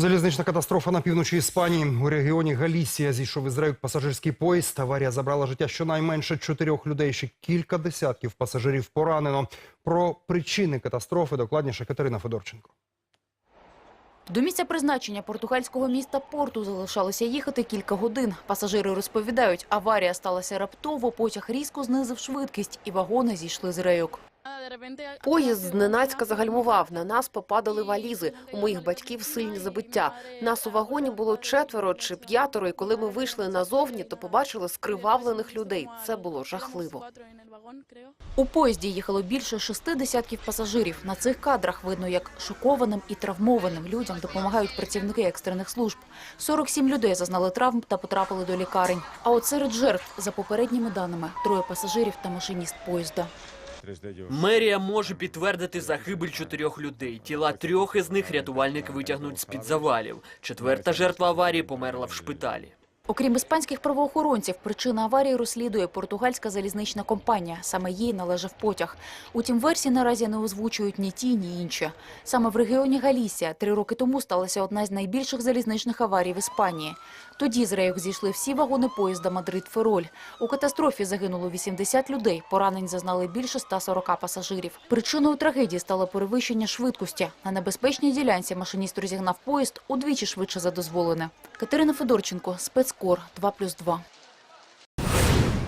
Залізнична катастрофа на півночі Іспанії. У регіоні Галісія зійшов із рейок пасажирський поїзд. Аварія забрала життя щонайменше чотирьох людей. Ще кілька десятків пасажирів поранено. Про причини катастрофи докладніше Катерина Федорченко. До місця призначення португальського міста Порту залишалося їхати кілька годин. Пасажири розповідають, аварія сталася раптово, потяг різко знизив швидкість і вагони зійшли з рейок. Поїзд зненацька загальмував. На нас попадали валізи. У моїх батьків сильні забиття. Нас у вагоні було четверо чи п'ятеро, і коли ми вийшли назовні, то побачили скривавлених людей. Це було жахливо. У поїзді їхало більше шести десятків пасажирів. На цих кадрах видно, як шокованим і травмованим людям допомагають працівники екстрених служб. 47 людей зазнали травм та потрапили до лікарень. А от серед жертв, за попередніми даними, троє пасажирів та машиніст поїзда. Мерія може підтвердити загибель чотирьох людей. Тіла трьох із них рятувальник витягнуть з-під завалів. Четверта жертва аварії померла в шпиталі. Окрім іспанських правоохоронців, причина аварії розслідує португальська залізнична компанія. Саме їй належав потяг. Утім, версії наразі не озвучують ні ті, ні інші. Саме в регіоні Галісія три роки тому сталася одна з найбільших залізничних аварій в Іспанії. Тоді з рейок зійшли всі вагони поїзда Мадрид-Фероль. У катастрофі загинуло 80 людей, поранень зазнали більше 140 пасажирів. Причиною трагедії стало перевищення швидкості. На небезпечній ділянці машиніст розігнав поїзд удвічі швидше за дозволене. Катерина Федорченко, спецкор 2+,2.